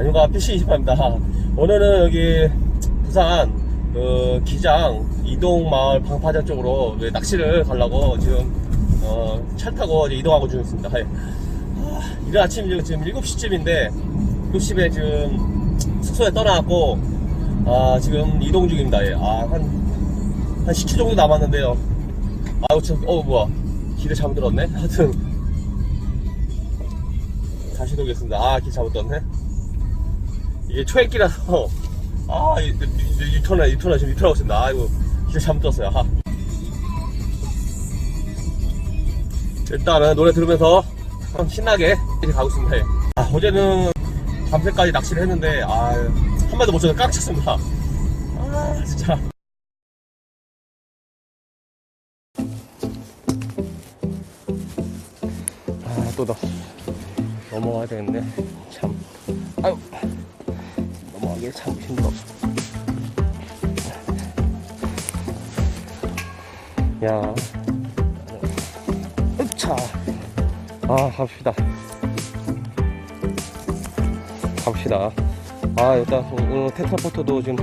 안녕하 PC28입니다. 오늘은 여기 부산 그 기장 이동마을 방파제 쪽으로 그 낚시를 가려고 지금 어, 차 타고 이동하고 중입니다. 예. 아, 이른 아침 지금 7시쯤인데 7시에 지금 숙소에 떠나갖고 아, 지금 이동 중입니다. 예. 아, 한, 한 10초 정도 남았는데요. 아우, 참, 어, 뭐야. 길을 잘못 들었네? 하여튼, 다시 돌겠습니다. 아, 길 들었네? 이게 초행길이라서, 아, 유턴하, 유턴하, 지금 유턴하고 있습니다. 아이고, 길 잘못 들었어요. 아. 일단은 노래 들으면서 좀 신나게 이제 가고 있습니다. 예. 아, 어제는 밤새까지 낚시를 했는데, 아, 한 마디도 못 쳐서 깍 찼습니다. 아, 진짜. 아, 또 나. 넘어가야 되겠네. 참. 아유. 넘어가기 참 힘들어. 야. 으차. 아, 갑시다. 갑시다. 아, 일단 오늘 테트라포트도 지금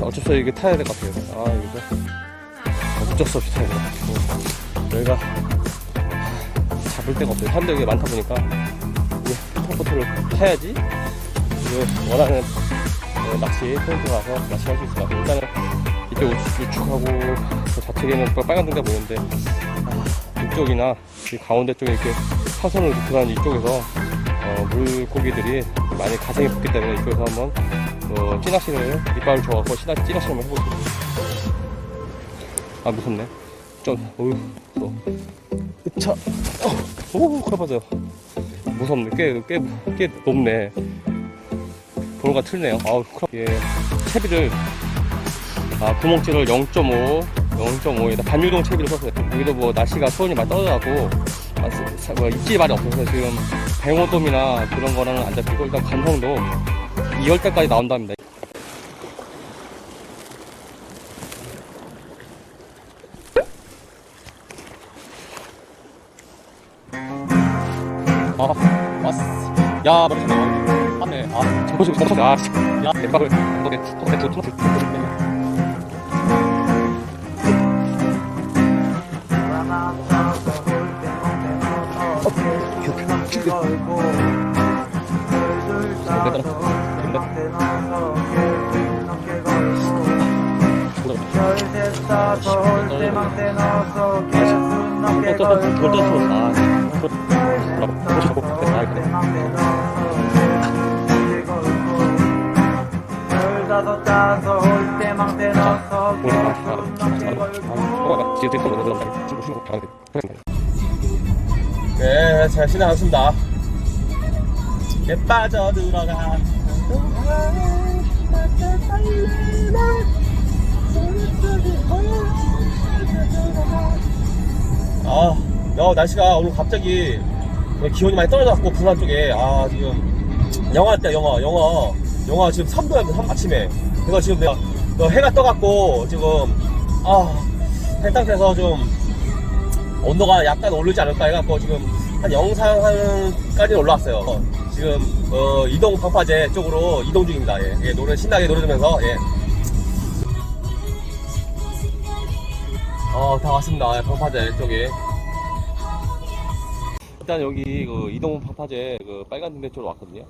어쩔 수 없이 이게 타야 될 것 같아요. 아, 이거 어쩔 수 없이 타야 될 것 같아요. 저희가 잡을 데가 없어요. 사람들이 많다 보니까 이제 테트라포트를 타야지 그 원하는 어, 낚시 포인트 가서 낚시할 수 있을 것 같아요. 일단은 우측- 우측하고 그 좌측에는 또 빨간 등대 보이는데 아, 이쪽이나 이 가운데 쪽에 이렇게 사선을 들어가는 이쪽에서 어, 물고기들이 많이 가생이 붙기 때문에 이쪽에서 한번 어, 찌낚시를 이빨을 줘갖고 찌낚, 찌낚시 한번 해보겠습니다. 아 무섭네. 좀 어휴 또 차. 어, 오 커버져. 무섭네. 꽤 꽤 꽤 높네. 도로가 틀네요. 아우. 예 채비를 아 구멍질을 0.5 0.5에다 반유동 채비를 썼어요. 여기도 뭐 날씨가 수온이 많이 떨어져갖고 아, 뭐 입질이 많이 없어서 지금 백호돔이나 그런 거는 안 잡히고 일단 감성도 2월 때까지 나온답니다. 아, 왔어. 야, 머리 쳤네. 맞네. 아, 멈췄어. 아, 씨. 야, 대박을. 너네, 너네, 저 토마토. 네, 잘 지나갔습니다. 에 빠져 들어가. 아, 야, 날씨가 오늘 갑자기 기온이 많이 떨어져갖고 부산 쪽에 아 지금 영하 때 영하 영하 영하 지금 3도야 한 아침에 그래서 지금 내가 어, 해가 떠갖고 지금 아 해상태에서 좀 온도가 약간 오르지 않을까 해갖고 지금 한 영상 한까지 올라왔어요. 어, 지금 어, 이동 방파제 쪽으로 이동 중입니다. 예, 예, 노래 신나게 노래 들으면서 예. 어, 다 왔습니다. 예, 방파제 쪽에. 일단 여기 그 이동 방파제 그 빨간 등대 쪽으로 왔거든요.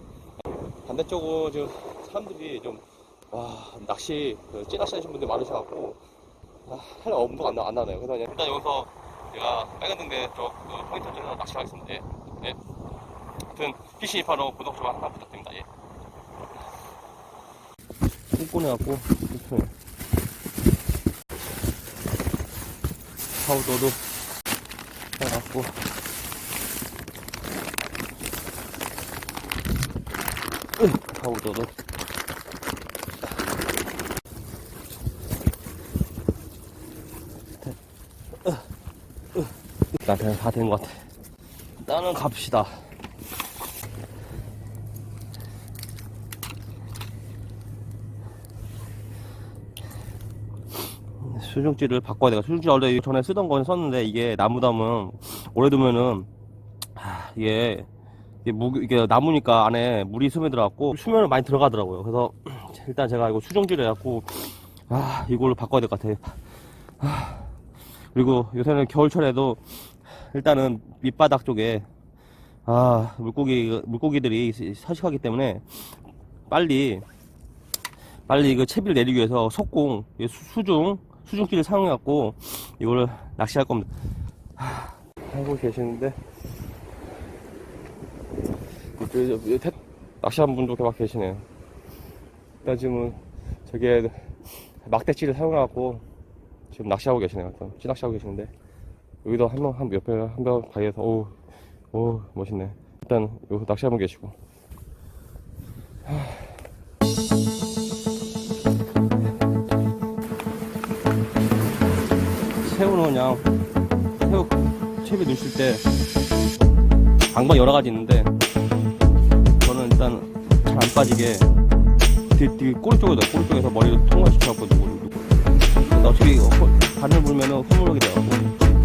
반대쪽은 지금 사람들이 좀, 와, 낚시, 그 찌낚시 하시는 분들 많으셔갖고, 아, 할 엄두가 안, 나, 안 나네요. 그래서 일단 여기서 제가 빨간 등대 쪽 그, 포인트 쪽에서 낚시를 하겠습니다. 예. 예. 아무튼, PC 바로 구독, 좋아요 하나 부탁드립니다. 예. 불편해. 파우더도 해갖고, 파우더도. 나한테는 다된 것 같아. 나는 갑시다. 수중지를 바꿔야 돼가 수중지 원래 전에 쓰던 거는 썼는데 이게 나무담은 오래 두면은 하, 이게 이게 무 이게 나무니까 안에 물이 스며들어갖고 수면을 많이 들어가더라고요. 그래서 일단 제가 이거 수정지를 해갖고 아 이걸로 바꿔야 될 것 같아요. 아, 그리고 요새는 겨울철에도 일단은 밑바닥 쪽에 아 물고기 물고기들이 서식하기 때문에 빨리 빨리 이거 채비를 내리기 위해서 속공 수중 수중기를 사용해 갖고 이거를 낚시할 겁니다. 하, 하고 계시는데 낚시하는 분도 이렇게 막 계시네요. 일단 지금 저게 막대치를 사용해 갖고 지금 낚시하고 계시네요. 또 찌낚시하고 계시는데 여기도 한명한 옆에 한명 가위에서 오우 오 멋있네. 일단 여기 낚시하고 계시고. 새우는 그냥 새우 채비 넣으실 때 방법 여러 가지 있는데 저는 일단 잘 안 빠지게 되게, 되게 꼬리 쪽에다 꼬리 쪽에서 머리를 통과시켜갖고 근데 어차피 바늘 불면은 흐물하게 돼갖고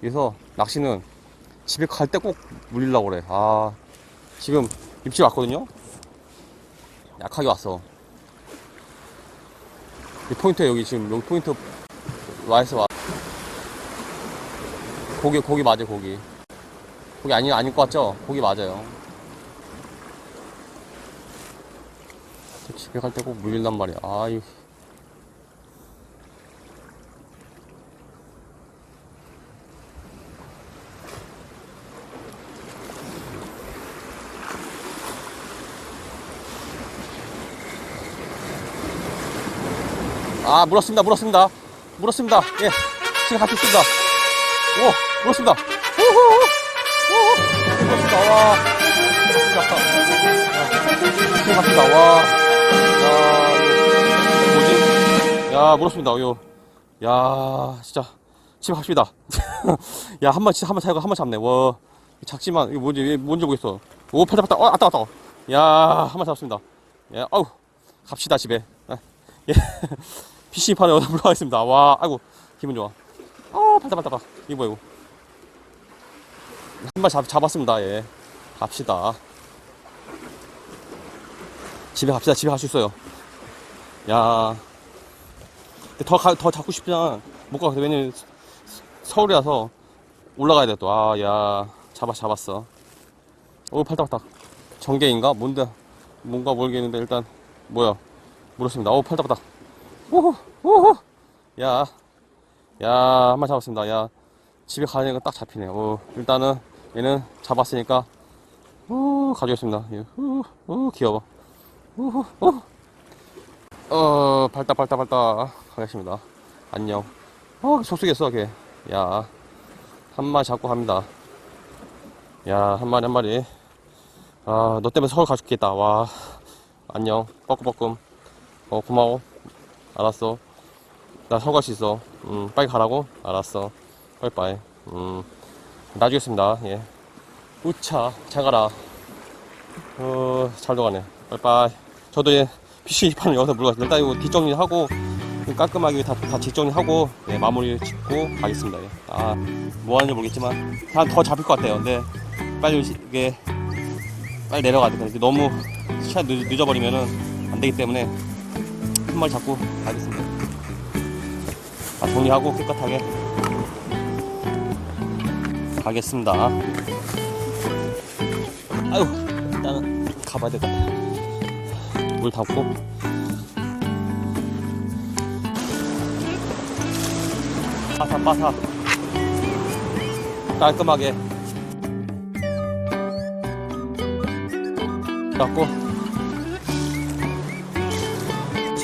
그래서 낚시는 집에 갈 때 꼭 물리려고 그래. 아, 지금 입질 왔거든요? 약하게 왔어. 이 포인트 여기 지금 여기 포인트 와있어 와. 고기, 고기 맞아, 고기. 고기 아니, 아닐 것 같죠? 고기 맞아요. 집에 갈 때 꼭 물린단 말이야. 아유. 아, 물었습니다, 물었습니다. 물었습니다. 예. 지금 같이 있습니다. 오, 물었습니다. 우후! 우후! 물었습니다. 와. 물었습니다. 지금 갑니다. 와. 야, 뭐지? 야, 물었습니다. 요. 야, 진짜. 지금 갑시다. 야, 한 번, 진짜 한번 살고 한 번 잡네. 와. 작지만, 이거 뭔지, 이게 뭔지 모르겠어. 오, 팔다, 팔다. 어, 왔다, 왔다. 야, 한 번 잡았습니다. 야, 아우. 갑시다, 집에. 아, 예. PC판에 올라가겠습니다. 와, 아이고, 기분 좋아. 아, 팔다, 팔다, 팔다. 이거 뭐야, 이거. 한번 잡, 잡았습니다, 예. 갑시다. 집에 갑시다. 집에 갈 수 있어요. 야. 더, 가, 더 잡고 싶지만 못 가거든. 왜냐면 서- 서울이라서 올라가야 돼, 또. 아, 야. 잡아, 잡았어. 오, 팔다. 전개인가? 뭔데? 뭔가 모르겠는데, 일단, 뭐야. 물었습니다. 오, 팔다. 우후, 우후. 야, 야, 한 마리 잡았습니다. 야, 집에 가려니까 딱 잡히네. 요 일단은 얘는 잡았으니까, 우, 가져겠습니다. 예, 우, 우, 귀여워. 우후, 우. 어, 발다, 발다, 발다. 가겠습니다. 안녕. 어, 속쓰겠어, 걔. 야, 한 마리 잡고 갑니다. 야, 한 마리, 한 마리. 아, 너 때문에 서울 가줄겠다. 와, 안녕. 뻐끔뻐끔. 어, 고마워. 알았어. 나 서울 갈수 있어. 음, 빨리 가라고? 알았어. 빠이빠이. 음, 놔주겠습니다. 예. 우차, 잘 가라. 어, 잘 들어가네. 빠이빠이. 저도 예, PC판을 여기서 물어갔습니다. 일단 이거 뒷정리하고, 깔끔하게 다, 다 뒷정리하고, 예, 마무리 짓고 가겠습니다. 예. 아, 뭐 하는지 모르겠지만, 한더 잡힐 것 같아요. 근데, 빨리 이게, 빨리 내려가야 돼. 너무 시간 늦, 늦어버리면은 안 되기 때문에, 한 마리 잡고 가겠습니다. 아, 정리하고 깨끗하게 가겠습니다. 아유, 일단은 가봐야 같아. 물 담고. 바삭바삭. 깔끔하게. 갖고.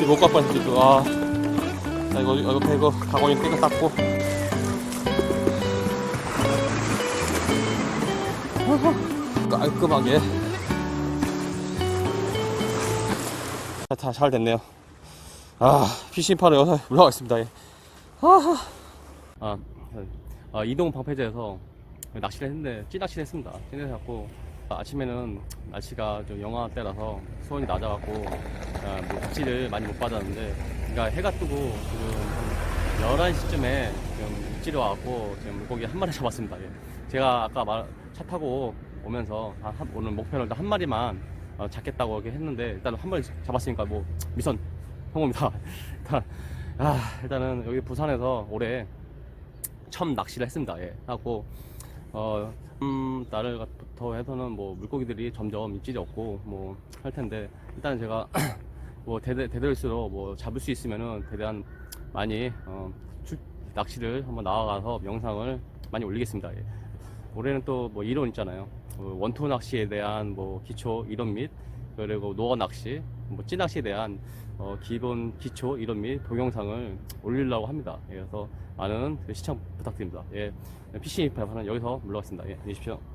집에 못갈 뻔했어, 아. 자, 이거, 이거, 이거, 가고니 깨끗 닦고. 깔끔하게. 자, 다 잘 됐네요. 아, PC판에 여기서 올라가 있습니다. 예. 아, 아, 아, 이동 방패제에서 낚시를 했는데, 찌낚시를 했습니다. 찌낚시 갖고, 아침에는 날씨가 좀 영하 때라서 수온이 낮아갖고 아, 뭐 입질을 많이 못 받았는데 그러니까 해가 뜨고 지금 한 11시쯤에 지금 입질이 와갖고 지금 물고기 한 마리 잡았습니다. 예. 제가 아까 말, 차 타고 오면서 한- 한- 오늘 목표는 한 마리만 어, 잡겠다고 이렇게 했는데 일단 한 마리 잡았으니까 뭐 미선 성공입니다. 일단 아, 일단은 여기 부산에서 올해 처음 낚시를 했습니다. 예. 하고 어, 음, 달부터 해서는 뭐 물고기들이 점점 입질이 없고 뭐 할 텐데 일단 제가 뭐 대대 대대일수록 뭐 잡을 수 있으면은 대대한 많이 어, 출- 낚시를 한번 나와가서 영상을 많이 올리겠습니다. 예. 올해는 또 뭐 이론 있잖아요. 어, 원투 낚시에 대한 뭐 기초 이론 및 그리고 노어 낚시, 뭐 찌낚시에 대한 어, 기본 기초 이론 및 동영상을 올리려고 합니다. 예, 그래서 많은 시청 부탁드립니다. 예, PC 발판은 여기서 물러갔습니다. 예, 안녕히 계십시오.